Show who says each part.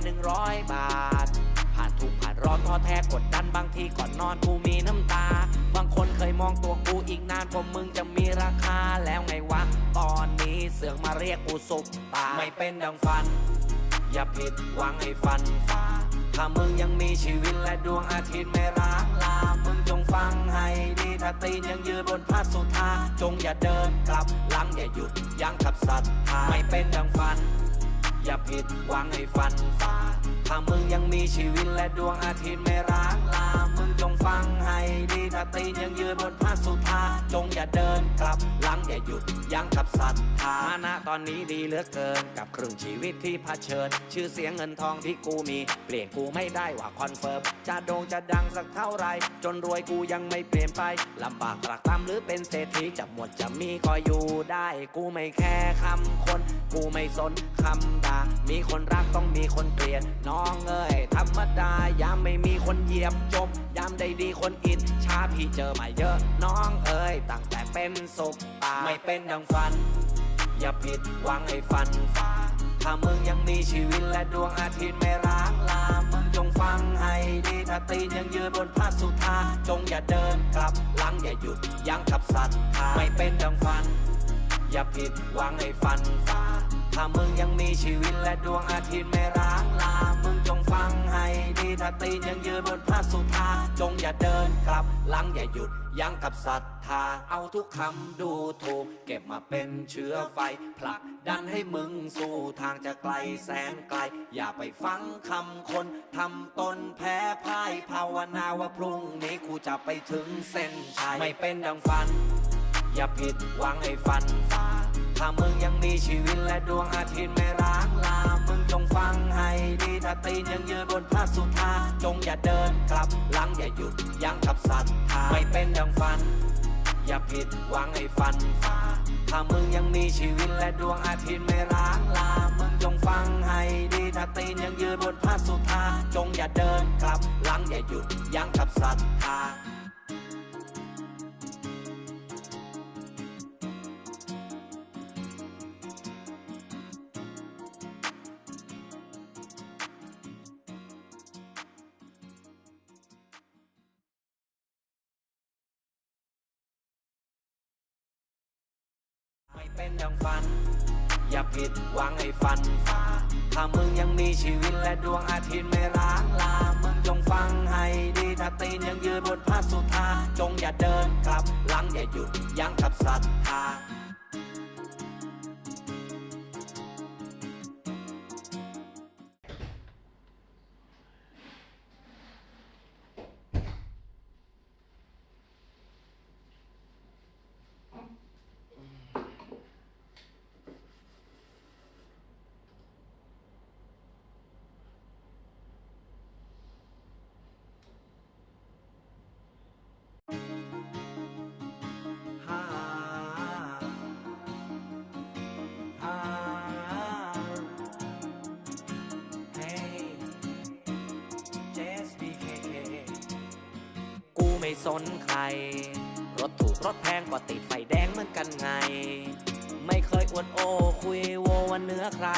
Speaker 1: งหนึ่งร้อยบาท ผ่านทุกข์ผ่านร้อนท้อแท้กดดันบางทีก่อนนอนกูมีน้ำตา บางคนเคยมองตัวกูอีกนานกว่ามึงจะมีราคาแล้วไงวะ ตอนนี้เสือกมาเรียกกูสุปตาไม่เป็นดังฝัน อย่าผิดหวังให้ฟันฟ้า ถ้ามึงยังมีชีวิตและดวงอาทิตย์ไม่ร้างลา มึงจงฟังให้ดีถ้าตีนยังยืนบนพาสุธาจงอย่าเดินกลับหลังอย่าหยุดยั้งขับสัตว์ไม่เป็นดังฝัน อย่าผิดหวังให้ฟันฟ้า ถ้ามึงยังมีชีวิตและดวงอาทิตย์ไม่ร้างลา มึงจงฟังให้ดีถ้าตีนยังยืนบนพาสุธาจงอย่าเดินกลับหลังอย่าหยุดยั้งกับศรัทธาฐานะตอนนี้ดีเหลือเกิน กับครึ่งชีวิตที่เผชิญ ชื่อเสียงเงินทองที่กูมี เปลี่ยนกูไม่ได้ว่าคอนเฟิร์มจะโด่งจะดังสักเท่าไร จนรวยกูยังไม่เปลี่ยนไปลำบากตรากตรำหรือเป็นเศรษฐีจะหมดจะมีก็อยู่ได้ กูไม่แค่คำคน กูไม่สนคำด่ามีคนรักต้องมีคนเกลียดน้ององเอ้ยธรรมดายามไม่มีคนเหยียบจมยามได้ดีคนอินชาพี่เจอมาเยอะน้องเอ้ยตั้งแต่เป็นศพตาไม่เป็นดังฝัน อย่าผิดหวังให้ฟันฟ้าถ้ามึงยังมีชีวิตและดวงอาทิตย์ไม่ร้างลา มึงจงฟังให้ดีถ้าตีนยังยืนบนพาสุธาจงอย่าเดินกลับหลังอย่าหยุดยั้งกับสัตว์ไม่เป็นดังฝัน อย่าผิดหวังให้ฟันฟ้าถ้ามึงยังมีชีวิตและดวงอาทิตย์ไม่ร้างลาม ตีนยังยืนบนพาสุธาจงอย่าเดินกลับหลังอย่าหยุดยั้งกับศรัทธาเอาทุกคำดูถูก เก็บมาเป็นเชื้อไฟผลักดันให้มึงสู่ทางจะไกลแสนไกล อย่าไปฟังคำคนทำตนแพ้พ่ายภาวนาว่าพรุ่งนี้กูจะไปถึงเส้นชัยไม่เป็นดังฝัน อย่าผิดหวังให้ฟันฟ้าถ้ามึงยังมีชีวิตและดวงอาทิตย์ไม่ ตีนยังยืนบนพาสุธาจงอย่าเดินกลับหลังอย่าหยุดยั้งกับศรัทธาไม่เป็นดังฝัน อย่าผิดหวังให้ฟันฟ้าถ้ามึงยังมีชีวิตและดวงอาทิตย์ไม่ร้างลา มึงจงฟังให้ดีถ้าตีนยังยืนบนพาสุธาจงอย่าเดินกลับหลังอย่าหยุด เป็นดังฝัน อย่าผิดหวังให้ฝันฟ้าถ้ามึงยังมีชีวิตและดวงอาทิตย์ไม่ร้างลา มึงจงฟังให้ดีถ้าตีนยังยืนบนพาสุธาจงอย่าเดินกลับหลังอย่าหยุดยั้งกับศรัทธา ยสนใคร รถถูกรถแพงก็ติดไฟแดงเหมือนกันไง ไม่เคยอวดโอ้คุยโววันเนื้อใคร